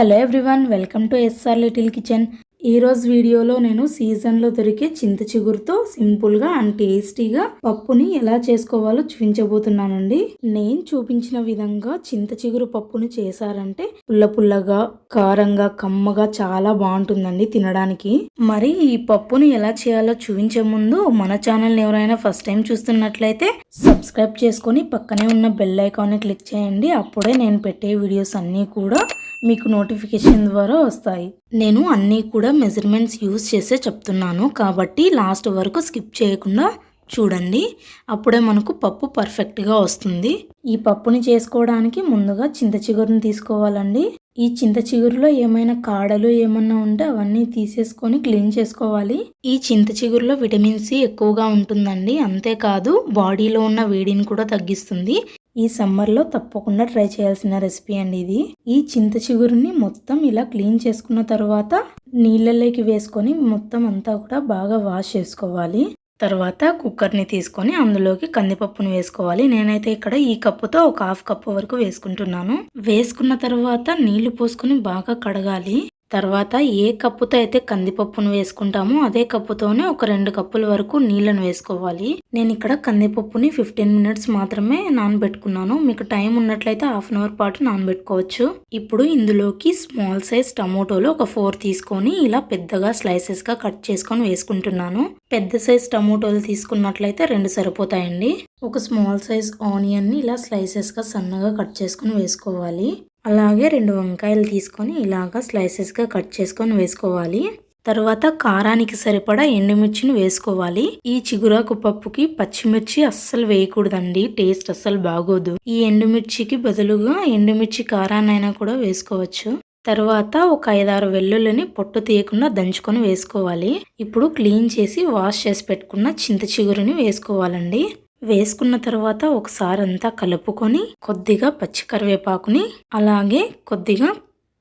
Hello everyone welcome to SR little kitchen ఈ వీడియోలో నేను సీజన్లో దొరికే చింత చిగురుతో సింపుల్గా అండ్ టేస్టీగా పప్పుని ఎలా చేసుకోవాలో చూపించబోతున్నానండి. నేను చూపించిన విధంగా చింత చిగురు పప్పుని చేశారంటే పుల్ల పుల్లగా కారంగా కమ్మగా చాలా బాగుంటుందండి తినడానికి. మరి ఈ పప్పుని ఎలా చేయాలో చూపించే ముందు మన ఛానల్ని ఎవరైనా ఫస్ట్ టైం చూస్తున్నట్లయితే సబ్స్క్రైబ్ చేసుకొని పక్కనే ఉన్న బెల్ ఐకాన్ని క్లిక్ చేయండి. అప్పుడే నేను పెట్టే వీడియోస్ అన్నీ కూడా మీకు నోటిఫికేషన్ ద్వారా వస్తాయి. నేను అన్నీ కూడా మెజర్మెంట్స్ యూస్ చేసే చెప్తున్నాను. కాబట్టి లాస్ట్ వరకు స్కిప్ చేయకుండా చూడండి. అప్పుడే మనకు పప్పు పర్ఫెక్ట్గా వస్తుంది. ఈ పప్పుని చేసుకోవడానికి ముందుగా చింత చిగురుని తీసుకోవాలండి. ఈ చింత చిగురులో ఏమైనా కాడలు ఏమన్నా ఉంటే అవన్నీ తీసేసుకొని క్లీన్ చేసుకోవాలి. ఈ చింత చిగురులో విటమిన్ సి ఎక్కువగా ఉంటుందండి. అంతేకాదు బాడీలో ఉన్న వేడిని కూడా తగ్గిస్తుంది. ఈ సమ్మర్లో తప్పకుండా ట్రై చేయాల్సిన రెసిపీ అండి ఇది. ఈ చింత చిగురుని మొత్తం ఇలా క్లీన్ చేసుకున్న తర్వాత నీళ్ళలోకి వేసుకొని మొత్తం అంతా కూడా బాగా వాష్ చేసుకోవాలి. తర్వాత కుక్కర్ని తీసుకొని అందులోకి కందిపప్పును వేసుకోవాలి. నేనైతే ఇక్కడ ఈ కప్పుతో ఒక హాఫ్ కప్పు వరకు వేసుకుంటున్నాను. వేసుకున్న తర్వాత నీళ్ళు పోసుకొని బాగా కడగాలి. తర్వాత ఏ కప్పుతో అయితే కందిపప్పును వేసుకుంటామో అదే కప్పుతోనే ఒక రెండు కప్పుల వరకు నీళ్ళను వేసుకోవాలి. నేను ఇక్కడ కందిపప్పుని ఫిఫ్టీన్ మినిట్స్ మాత్రమే నానబెట్టుకున్నాను. మీకు టైం ఉన్నట్లయితే హాఫ్ అన్ అవర్ పాటు నానబెట్టుకోవచ్చు. ఇప్పుడు ఇందులోకి స్మాల్ సైజ్ టమోటోలు ఒక ఫోర్ తీసుకొని ఇలా పెద్దగా స్లైసెస్గా కట్ చేసుకొని వేసుకుంటున్నాను. పెద్ద సైజ్ టమోటోలు తీసుకున్నట్లయితే రెండు సరిపోతాయండి. ఒక స్మాల్ సైజ్ ఆనియన్ని ఇలా స్లైసెస్గా సన్నగా కట్ చేసుకొని వేసుకోవాలి. అలాగే రెండు వంకాయలు తీసుకొని ఇలాగా స్లైసెస్గా కట్ చేసుకొని వేసుకోవాలి. తర్వాత కారానికి సరిపడా ఎండుమిర్చిని వేసుకోవాలి. ఈ చిగురాకు పప్పుకి పచ్చిమిర్చి అస్సలు వేయకూడదండి. టేస్ట్ అస్సలు బాగోదు. ఈ ఎండుమిర్చికి బదులుగా ఎండుమిర్చి కారాన్నైనా కూడా వేసుకోవచ్చు. తర్వాత ఒక ఐదారు వెల్లుల్లిని పొట్టు తీయకుండా దంచుకొని వేసుకోవాలి. ఇప్పుడు క్లీన్ చేసి వాష్ చేసి పెట్టుకున్న చింత చిగురుని వేసుకోవాలండి. వేసుకున్న తర్వాత ఒకసారి అంతా కలుపుకొని కొద్దిగా పచ్చి కరివేపాకుని అలాగే కొద్దిగా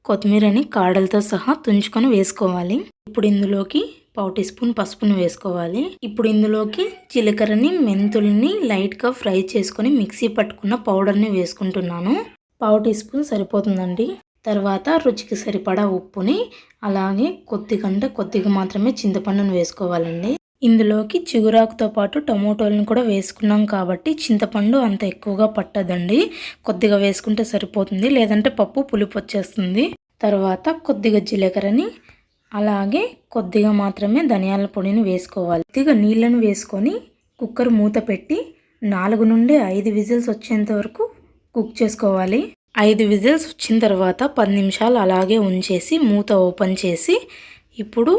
కొత్తిమీరని కాడలతో సహా తుంచుకొని వేసుకోవాలి. ఇప్పుడు ఇందులోకి పావు టీ స్పూన్ పసుపును వేసుకోవాలి. ఇప్పుడు ఇందులోకి జీలకర్రని మెంతుల్ని లైట్గా ఫ్రై చేసుకొని మిక్సీ పట్టుకున్న పౌడర్ని వేసుకుంటున్నాను. పావు టీ స్పూన్ సరిపోతుందండి. తర్వాత రుచికి సరిపడా ఉప్పుని అలాగే కొద్దిగంటే కొద్దిగా మాత్రమే చింతపండును వేసుకోవాలండి. ఇందులోకి చిగురాకుతో పాటు టమోటోలను కూడా వేసుకున్నాం కాబట్టి చింతపండు అంత ఎక్కువగా పట్టదండి. కొద్దిగా వేసుకుంటే సరిపోతుంది లేదంటే పప్పు పులుపు వచ్చేస్తుంది. తర్వాత కొద్దిగా జీలకర్రని అలాగే కొద్దిగా మాత్రమే ధనియాల పొడిని వేసుకోవాలి. కొద్దిగా నీళ్ళను వేసుకొని కుక్కర్ మూత పెట్టి నాలుగు నుండి ఐదు విజిల్స్ వచ్చేంత వరకు కుక్ చేసుకోవాలి. ఐదు విజిల్స్ వచ్చిన తర్వాత పది నిమిషాలు అలాగే ఉంచేసి మూత ఓపెన్ చేసి ఇప్పుడు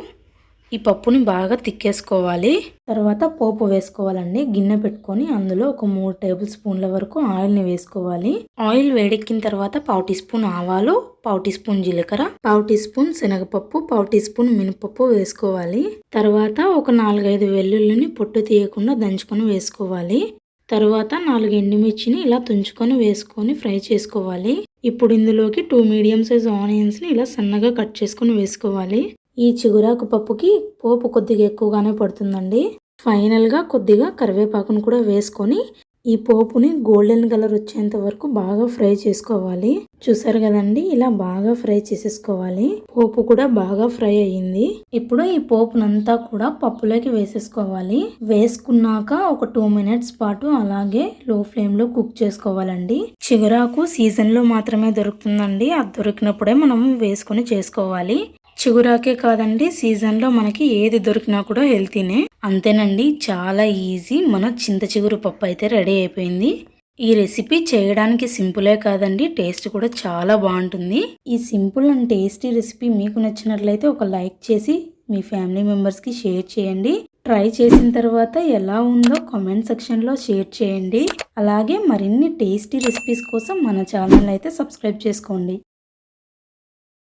ఈ పప్పుని బాగా తిక్కేసుకోవాలి. తర్వాత పోపు వేసుకోవాలండి. గిన్నె పెట్టుకొని అందులో ఒక మూడు టేబుల్ స్పూన్ల వరకు ఆయిల్ని వేసుకోవాలి. ఆయిల్ వేడెక్కిన తర్వాత పావు టీ స్పూన్ ఆవాలు పావు టీ స్పూన్ జీలకర్ర పావు టీ స్పూన్ శనగపప్పు పావు టీ స్పూన్ మినపప్పు వేసుకోవాలి. తర్వాత ఒక నాలుగైదు వెల్లుల్లిని పొట్టు తీయకుండా దంచుకొని వేసుకోవాలి. తర్వాత నాలుగు ఎండుమిర్చిని ఇలా తుంచుకొని వేసుకొని ఫ్రై చేసుకోవాలి. ఇప్పుడు ఇందులోకి టూ మీడియం సైజ్ ఆనియన్స్ని ఇలా సన్నగా కట్ చేసుకొని వేసుకోవాలి. ఈ చిగురాకు పప్పుకి పోపు కొద్దిగా ఎక్కువగానే పడుతుందండి. ఫైనల్గా కొద్దిగా కరివేపాకును కూడా వేసుకొని ఈ పోపుని గోల్డెన్ కలర్ వచ్చేంత వరకు బాగా ఫ్రై చేసుకోవాలి. చూసారు కదండి ఇలా బాగా ఫ్రై చేసేసుకోవాలి. పోపు కూడా బాగా ఫ్రై అయ్యింది. ఇప్పుడు ఈ పోపునంతా కూడా పప్పులోకి వేసేసుకోవాలి. వేసుకున్నాక ఒక టూ మినిట్స్ పాటు అలాగే లో ఫ్లేమ్లో కుక్ చేసుకోవాలండి. చిగురాకు సీజన్లో మాత్రమే దొరుకుతుందండి. అది దొరికినప్పుడే మనం వేసుకుని చేసుకోవాలి. చిగురాకే కాదండి సీజన్లో మనకి ఏది దొరికినా కూడా హెల్తీనే. అంతేనండి చాలా ఈజీ. మన చింత చిగురు పప్పు అయితే రెడీ అయిపోయింది. ఈ రెసిపీ చేయడానికి సింపులే కాదండి టేస్ట్ కూడా చాలా బాగుంటుంది. ఈ సింపుల్ అండ్ టేస్టీ రెసిపీ మీకు నచ్చినట్లయితే ఒక లైక్ చేసి మీ ఫ్యామిలీ మెంబర్స్కి షేర్ చేయండి. ట్రై చేసిన తర్వాత ఎలా ఉందో కామెంట్ సెక్షన్లో షేర్ చేయండి. అలాగే మరిన్ని టేస్టీ రెసిపీస్ కోసం మన ఛానల్ అయితే సబ్స్క్రైబ్ చేసుకోండి.